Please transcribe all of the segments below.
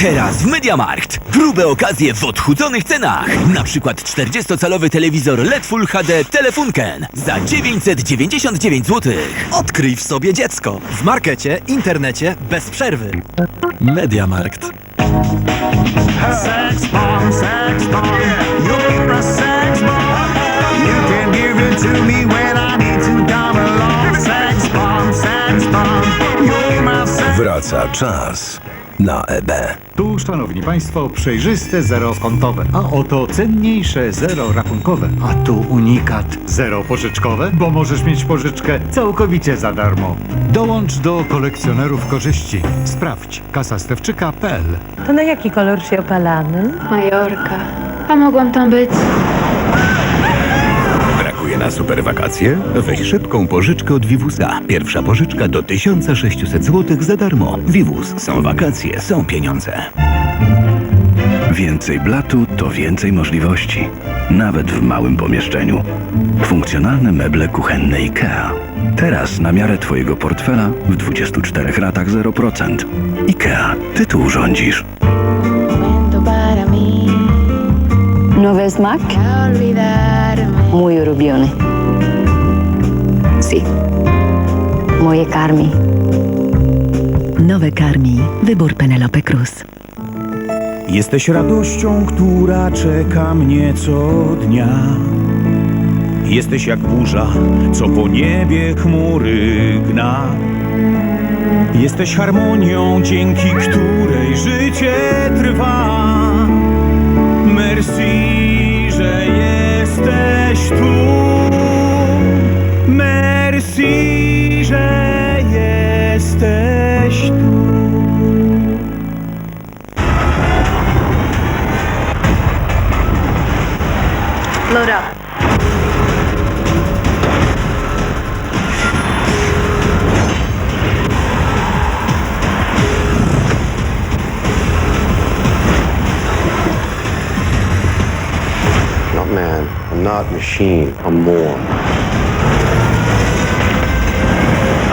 Teraz w Mediamarkt. Grube okazje w odchudzonych cenach. Na przykład 40-calowy telewizor LED Full HD Telefunken za 999 zł. Odkryj w sobie dziecko. W markecie, internecie, bez przerwy. Mediamarkt. Sex bomb, sex bomb. You're a sex bomb. You can give it to me when I need to come along. Sex bomb, sex bomb. You're my sex Wraca czas na EB. Tu, szanowni państwo, przejrzyste zero kontowe, a oto cenniejsze zero rachunkowe, a tu unikat zero pożyczkowe, bo możesz mieć pożyczkę całkowicie za darmo. Dołącz do kolekcjonerów korzyści. Sprawdź kasastewczyka.pl To na jaki kolor się opalamy? Majorka. A mogłam tam być? Na super wakacje? Weź szybką pożyczkę od Vivusa. Pierwsza pożyczka do 1600 zł za darmo. Vivus. Są wakacje, są pieniądze. Więcej blatu to więcej możliwości. Nawet w małym pomieszczeniu. Funkcjonalne meble kuchenne IKEA. Teraz na miarę Twojego portfela w 24 ratach 0%. IKEA. Ty tu urządzisz. ¿No? A olvidarme. Muy ulubiony. Sí. Moje karmi. Nowe Karmi. Wybór Penelope Cruz. Jesteś radością, która czeka mnie co dnia. Jesteś jak burza, co po niebie chmury gna. Jesteś harmonią, dzięki której życie trwa. Tu. Merci, że jesteś tu. Laura. Machine. I'm more.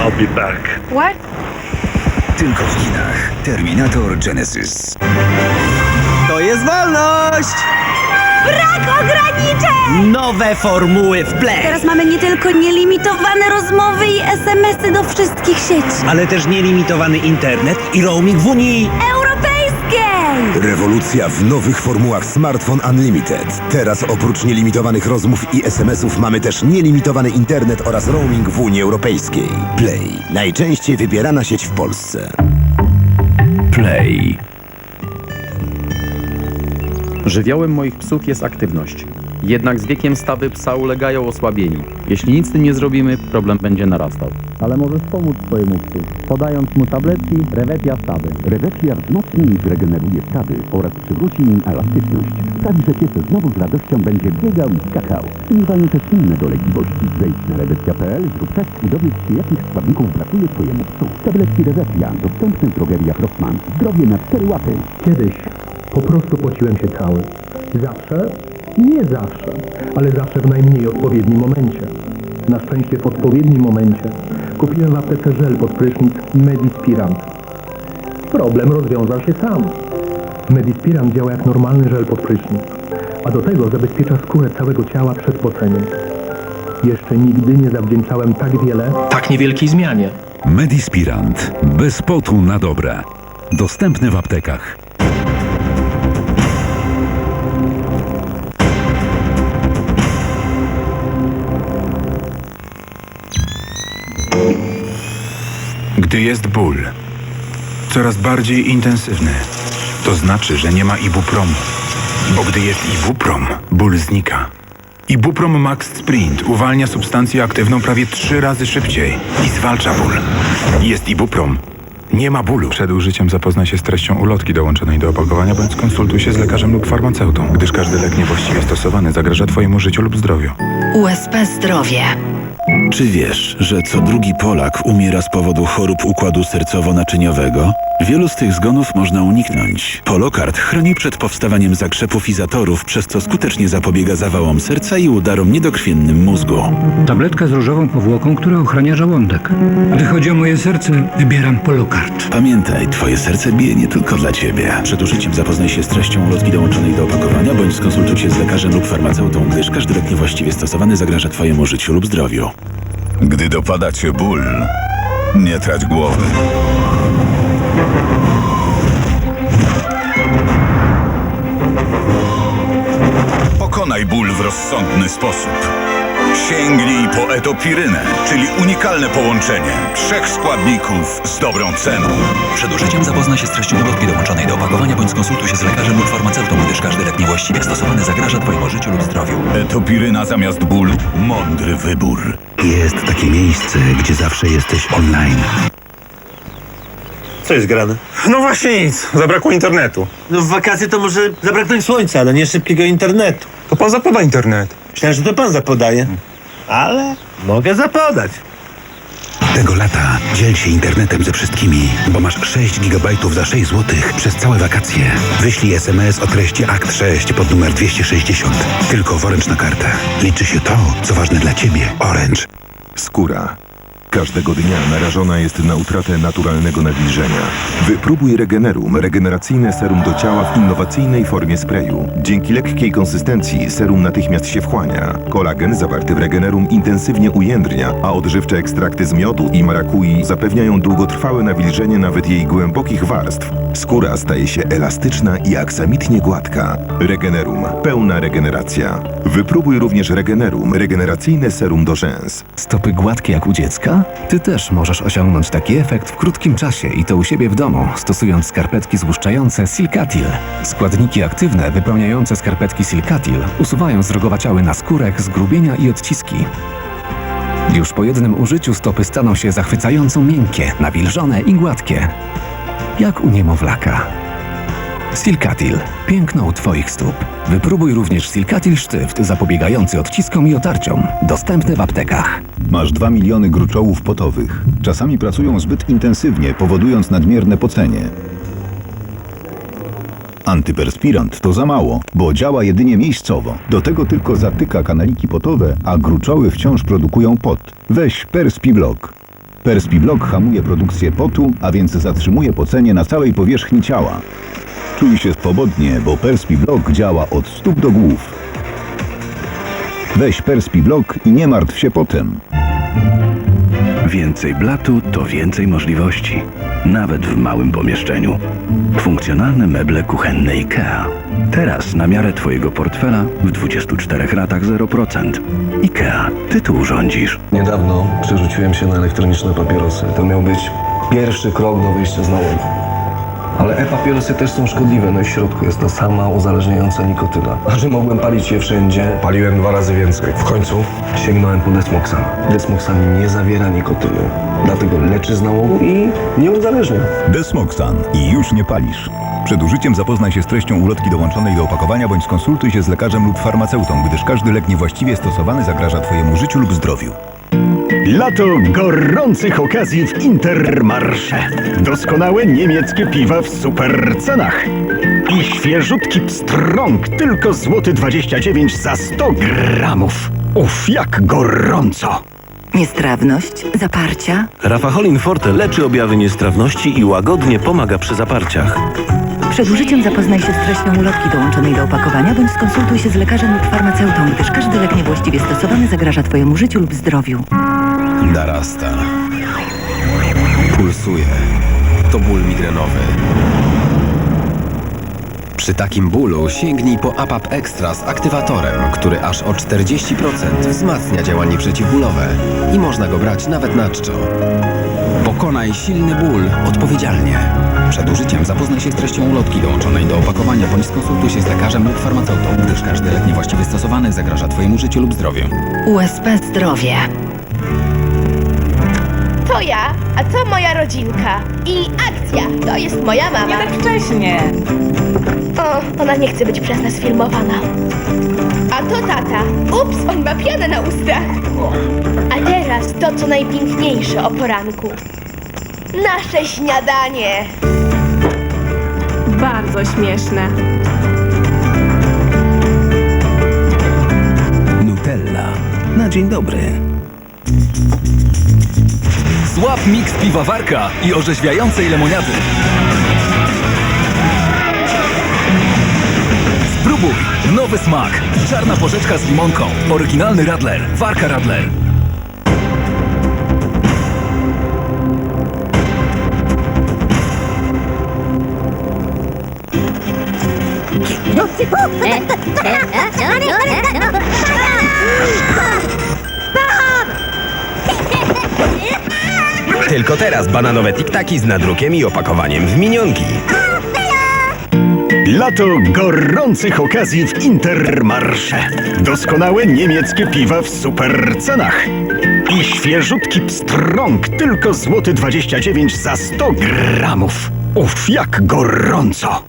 I'll be back. What? Tylko w kinach. Terminator Genesis. To jest wolność! Brak ograniczeń! Nowe formuły w play! Teraz mamy nie tylko nielimitowane rozmowy i SMS-y do wszystkich sieci Ale też nielimitowany internet i roaming w Unii. europejskiej! Rewolucja w nowych formułach Smartphone Unlimited. Teraz oprócz nielimitowanych rozmów i SMS-ów mamy też nielimitowany internet oraz roaming w Unii Europejskiej. Play. Najczęściej wybierana sieć w Polsce. Play. Żywiołem moich psów jest aktywność. Jednak z wiekiem stawy psa ulegają osłabieniu. Jeśli nic z tym nie zrobimy, problem będzie narastał. Ale możesz pomóc swojemu psu, podając mu tabletki Rewetia Stawy. Rewetia wzmocni i zregeneruje stawy oraz przywróci im elastyczność. Sprawi, że pies znowu z radością będzie biegał i skakał. Istnieją też inne dolegliwości. Wejdź na rewetia.pl, zrób test i dowiedz się, jakich składników brakuje Twojemu psu. Tabletki Rewetia dostępne w drogeriach Rossmann. Zdrowie na cztery łapy. Kiedyś po prostu pociłem się cały. Zawsze? Nie zawsze, ale zawsze w najmniej odpowiednim momencie. Na szczęście w odpowiednim momencie kupiłem w aptece żel pod prysznic Medispirant. Problem rozwiązał się sam. Medispirant działa jak normalny żel pod prysznic, a do tego zabezpiecza skórę całego ciała przed poceniem. Jeszcze nigdy nie zawdzięczałem tak wiele Tak niewielkiej zmianie. Medispirant. Bez potu na dobre. Dostępny w aptekach. Gdy jest ból, coraz bardziej intensywny, to znaczy, że nie ma ibupromu. Bo gdy jest ibuprom, ból znika. Ibuprom Max Sprint uwalnia substancję aktywną prawie trzy razy szybciej i zwalcza ból. Jest ibuprom. Nie ma bólu. Przed użyciem zapoznaj się z treścią ulotki dołączonej do opakowania bądź skonsultuj się z lekarzem lub farmaceutą, gdyż każdy lek niewłaściwie stosowany zagraża Twojemu życiu lub zdrowiu. USP Zdrowie. Czy wiesz, że co drugi Polak umiera z powodu chorób układu sercowo-naczyniowego? Wielu z tych zgonów można uniknąć. Polokard chroni przed powstawaniem zakrzepów i zatorów, przez co skutecznie zapobiega zawałom serca i udarom niedokrwiennym mózgu. Tabletka z różową powłoką, która ochrania żołądek. Gdy chodzi o moje serce, wybieram Polokart. Pamiętaj, twoje serce bije nie tylko dla ciebie. Przed użyciem zapoznaj się z treścią ulotki dołączonej do opakowania, bądź skonsultuj się z lekarzem lub farmaceutą, gdyż każdy lek niewłaściwie stosowany zagraża twojemu życiu lub zdrowiu. Gdy dopada cię ból, nie trać głowy. Pokonaj ból w rozsądny sposób. Sięgnij po etopirynę, czyli unikalne połączenie trzech składników z dobrą ceną. Przed użyciem zapoznaj się z treścią ulotki dołączonej do opakowania, bądź skonsultuj się z lekarzem lub farmaceutą, gdyż każdy lek niewłaściwie stosowany zagraża twojemu życiu lub zdrowiu. Etopiryna zamiast bólu, mądry wybór. Jest takie miejsce, gdzie zawsze jesteś online. Co jest grane? No właśnie nic, zabrakło internetu. No w wakacje to może zabraknąć słońca, ale nie szybkiego internetu. To pan zapoda internet. Myślałem, że to pan zapodaje. Ale mogę zapodać. Tego lata dziel się internetem ze wszystkimi, bo masz 6 GB za 6 zł przez całe wakacje. Wyślij SMS o treści Akt 6 pod numer 260. Tylko w Orange na kartę. Liczy się to, co ważne dla Ciebie. Orange. Skóra. Każdego dnia narażona jest na utratę naturalnego nawilżenia. Wypróbuj Regenerum, regeneracyjne serum do ciała w innowacyjnej formie sprayu. Dzięki lekkiej konsystencji serum natychmiast się wchłania. Kolagen zawarty w Regenerum intensywnie ujędrnia, a odżywcze ekstrakty z miodu i marakui zapewniają długotrwałe nawilżenie nawet jej głębokich warstw. Skóra staje się elastyczna i aksamitnie gładka. Regenerum. Pełna regeneracja. Wypróbuj również Regenerum, regeneracyjne serum do rzęs. Stopy gładkie jak u dziecka? Ty też możesz osiągnąć taki efekt w krótkim czasie i to u siebie w domu, stosując skarpetki złuszczające Silkatil. Składniki aktywne wypełniające skarpetki Silkatil usuwają zdrogowaciały na skórek, zgrubienia i odciski. Już po jednym użyciu stopy staną się zachwycająco miękkie, nawilżone i gładkie. Jak u niemowlaka. Silkatil. Piękno u Twoich stóp. Wypróbuj również Silkatil sztyft zapobiegający odciskom i otarciom. Dostępny w aptekach. Masz 2 miliony gruczołów potowych. Czasami pracują zbyt intensywnie, powodując nadmierne pocenie. Antyperspirant to za mało, bo działa jedynie miejscowo. Do tego tylko zatyka kanaliki potowe, a gruczoły wciąż produkują pot. Weź Perspiblock. Perspiblock hamuje produkcję potu, a więc zatrzymuje pocenie na całej powierzchni ciała. Czuj się swobodnie, bo Perspiblock działa od stóp do głów. Weź Perspiblock i nie martw się potem. Więcej blatu to więcej możliwości. Nawet w małym pomieszczeniu. Funkcjonalne meble kuchenne IKEA. Teraz na miarę Twojego portfela w 24 ratach 0%. IKEA, Ty tu urządzisz. Niedawno przerzuciłem się na elektroniczne papierosy. To miał być pierwszy krok do wyjścia z nałogu. Ale e-papierosy też są szkodliwe, no i w środku jest ta sama uzależniająca nikotyna. A że mogłem palić je wszędzie, paliłem dwa razy więcej. W końcu sięgnąłem po Desmoxan. Desmoxan nie zawiera nikotyny, dlatego leczy z nałogu i nie uzależnia. Desmoxan i już nie palisz. Przed użyciem zapoznaj się z treścią ulotki dołączonej do opakowania bądź skonsultuj się z lekarzem lub farmaceutą, gdyż każdy lek niewłaściwie stosowany zagraża Twojemu życiu lub zdrowiu. Lato gorących okazji w Intermarsze. Doskonałe niemieckie piwa w super cenach. I świeżutki pstrąg tylko złoty 29 za 100 gramów. Uf, jak gorąco! Niestrawność, zaparcia. Rafaholin Forte leczy objawy niestrawności i łagodnie pomaga przy zaparciach. Przed użyciem zapoznaj się z treścią ulotki dołączonej do opakowania, bądź skonsultuj się z lekarzem lub farmaceutą, gdyż każdy lek niewłaściwie stosowany zagraża Twojemu życiu lub zdrowiu. Darasta. Pulsuje. To ból migrenowy. Przy takim bólu sięgnij po APAP Extra z aktywatorem, który aż o 40% wzmacnia działanie przeciwbólowe i można go brać nawet na czczo. Pokonaj silny ból odpowiedzialnie. Przed użyciem zapoznaj się z treścią ulotki dołączonej do opakowania bądź skonsultuj się z lekarzem lub farmaceutą, gdyż każdy lek niewłaściwie stosowany zagraża Twojemu życiu lub zdrowiu. USP Zdrowie. To ja, a to moja rodzinka. I akcja, to jest moja mama. Nie tak wcześnie. O, ona nie chce być przez nas filmowana. A to tata. Ups, on ma pianę na ustach. A teraz to, co najpiękniejsze o poranku. Nasze śniadanie. bardzo śmieszne. Nutella. Na dzień dobry. Złap miks piwawarka i orzeźwiającej lemoniady. Spróbuj! Nowy smak. Czarna porzeczka z limonką. Oryginalny Radler. Warka Radler. Tylko teraz bananowe tiktaki z nadrukiem i opakowaniem w minionki. Lato gorących okazji w Intermarsze. Doskonałe niemieckie piwa w super cenach. I świeżutki pstrąg tylko złoty 29 za 100 gramów. Uf, jak gorąco!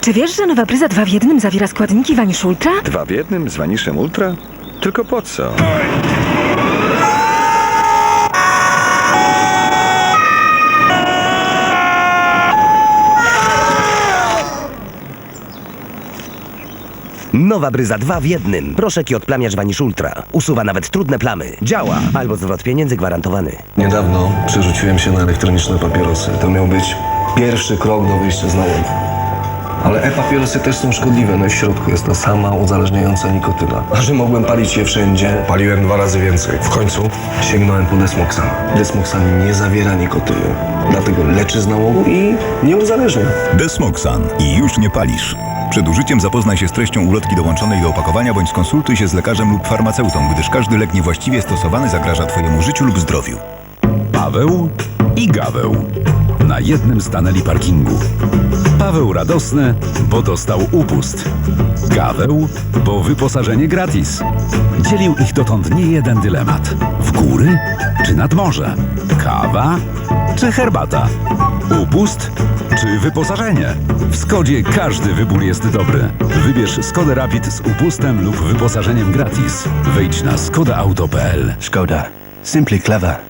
Czy wiesz, że nowa bryza 2 w 1 zawiera składniki Vanish Ultra? Dwa w jednym z Vaniszem Ultra? Tylko po co? Nowa bryza 2 w jednym. Proszek i odplamiacz Vanish Ultra. Usuwa nawet trudne plamy. Działa. Albo zwrot pieniędzy gwarantowany. Niedawno przerzuciłem się na elektroniczne papierosy. To miał być pierwszy krok do wyjścia z nałogu. Ale e-papierosy też są szkodliwe, no i w środku jest ta sama uzależniająca nikotyna. A że mogłem palić je wszędzie, paliłem dwa razy więcej. W końcu sięgnąłem po Desmoxan. Desmoxan nie zawiera nikotyny, dlatego leczy z nałogu i nie uzależnia. Desmoxan i już nie palisz. Przed użyciem zapoznaj się z treścią ulotki dołączonej do opakowania bądź skonsultuj się z lekarzem lub farmaceutą, gdyż każdy lek niewłaściwie stosowany zagraża Twojemu życiu lub zdrowiu. Paweł i Gaweł na jednym stanęli parkingu. Paweł radosny, bo dostał upust. Gaweł, bo wyposażenie gratis. Dzielił ich dotąd nie jeden dylemat. W góry czy nad morze? Kawa czy herbata? Upust czy wyposażenie? W Skodzie każdy wybór jest dobry. Wybierz Skodę Rapid z upustem lub wyposażeniem gratis. Wejdź na skodaauto.pl. Szkoda. Simply clever.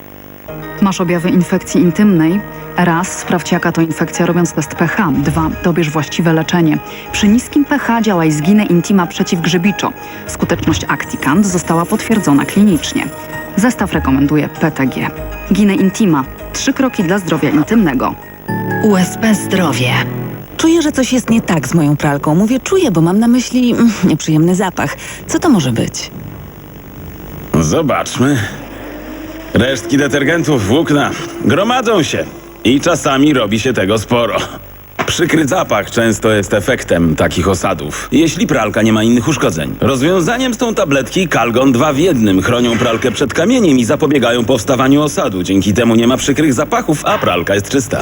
Masz objawy infekcji intymnej? Raz, sprawdź jaka to infekcja robiąc test pH. Dwa, dobierz właściwe leczenie. Przy niskim pH działaj z Gine Intima przeciwgrzebiczo. Skuteczność Acticant została potwierdzona klinicznie. Zestaw rekomenduje PTG. Gine Intima. Trzy kroki dla zdrowia intymnego. USP Zdrowie. Czuję, że coś jest nie tak z moją pralką. Mówię czuję, bo mam na myśli mm, nieprzyjemny zapach. Co to może być? Zobaczmy. Resztki detergentów, włókna gromadzą się i czasami robi się tego sporo. Przykry zapach często jest efektem takich osadów, jeśli pralka nie ma innych uszkodzeń. Rozwiązaniem są tabletki Calgon 2 w jednym. Chronią pralkę przed kamieniem i zapobiegają powstawaniu osadu. Dzięki temu nie ma przykrych zapachów, a pralka jest czysta.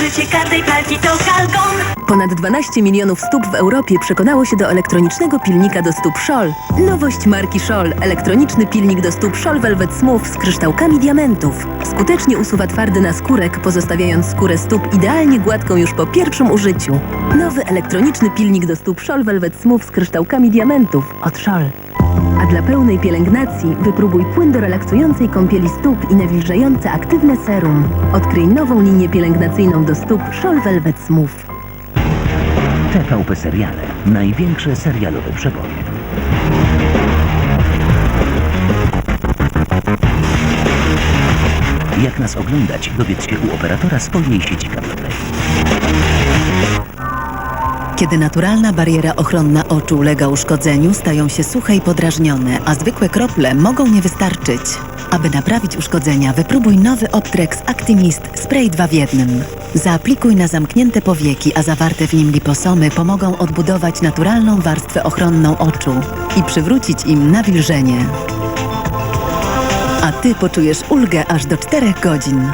Życie każdej pralki to Calgon. Ponad 12 milionów stóp w Europie przekonało się do elektronicznego pilnika do stóp Scholl. Nowość marki Scholl. Elektroniczny pilnik do stóp Scholl Velvet Smooth z kryształkami diamentów. Skutecznie usuwa twardy naskórek, pozostawiając skórę stóp idealnie gładką już po pierwszym użyciu. Nowy elektroniczny pilnik do stóp Scholl Velvet Smooth z kryształkami diamentów od Scholl. A dla pełnej pielęgnacji wypróbuj płyn do relaksującej kąpieli stóp i nawilżające aktywne serum. Odkryj nową linię pielęgnacyjną do stóp Scholl Velvet Smooth. TVP Seriale. Największe serialowe przeboje. Jak nas oglądać, dowiedz się u operatora swojej sieci kablowej. Kiedy naturalna bariera ochronna oczu ulega uszkodzeniu, stają się suche i podrażnione, a zwykłe krople mogą nie wystarczyć. Aby naprawić uszkodzenia, wypróbuj nowy Optrex Actimist Spray 2 w 1. Zaaplikuj na zamknięte powieki, a zawarte w nim liposomy pomogą odbudować naturalną warstwę ochronną oczu i przywrócić im nawilżenie. A ty poczujesz ulgę aż do 4 godzin.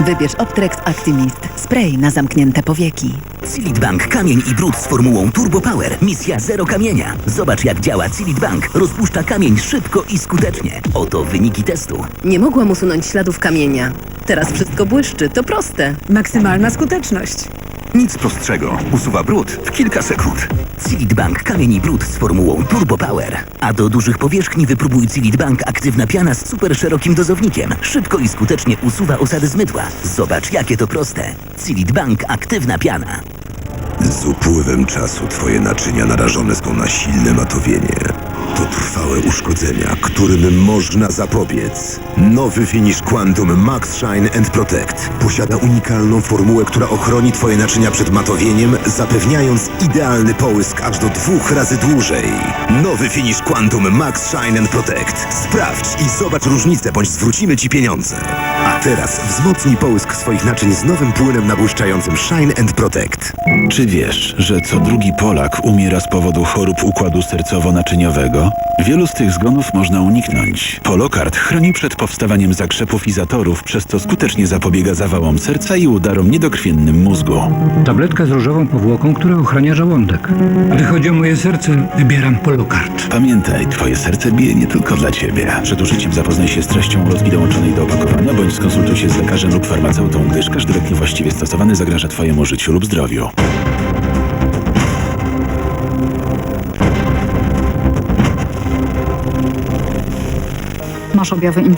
Wybierz Optrex Actimist Spray na zamknięte powieki. Cilit Bank Kamień i Brud z formułą Turbo Power. Misja zero kamienia. Zobacz jak działa Cilit Bank. Rozpuszcza kamień szybko i skutecznie. Oto wyniki testu. Nie mogłam usunąć śladów kamienia. Teraz wszystko błyszczy, to proste. Maksymalna skuteczność. Nic prostszego. Usuwa brud w kilka sekund. Cilit Bank kamieni brud z formułą Turbo Power. A do dużych powierzchni wypróbuj Cilit Bank aktywna piana z super szerokim dozownikiem. Szybko i skutecznie usuwa osady z mydła. Zobacz, jakie to proste. Cilit Bank aktywna piana. Z upływem czasu twoje naczynia narażone są na silne matowienie. To trwałe uszkodzenia, którym można zapobiec. Nowy finish Quantum Max Shine and Protect posiada unikalną formułę, która ochroni twoje naczynia przed matowieniem, zapewniając idealny połysk aż do dwóch razy dłużej. Nowy finish Quantum Max Shine and Protect. Sprawdź i zobacz różnicę, bądź zwrócimy ci pieniądze. A teraz wzmocnij połysk swoich naczyń z nowym płynem nabłyszczającym Shine and Protect. Czy wiesz, że co drugi Polak umiera z powodu chorób układu sercowo-naczyniowego? Wielu z tych zgonów można uniknąć. Polokard chroni przed powstawaniem zakrzepów i zatorów, przez co skutecznie zapobiega zawałom serca i udarom niedokrwiennym mózgu. Tabletka z różową powłoką, która ochrania żołądek. Gdy chodzi o moje serce, wybieram Polokart. Pamiętaj, twoje serce bije nie tylko dla ciebie. Przed użyciem zapoznaj się z treścią ulotki dołączonej do opakowania, bądź skonsultuj się z lekarzem lub farmaceutą, gdyż każdy lek niewłaściwie stosowany zagraża twojemu życiu lub zdrowiu. Masz objawy infekcji.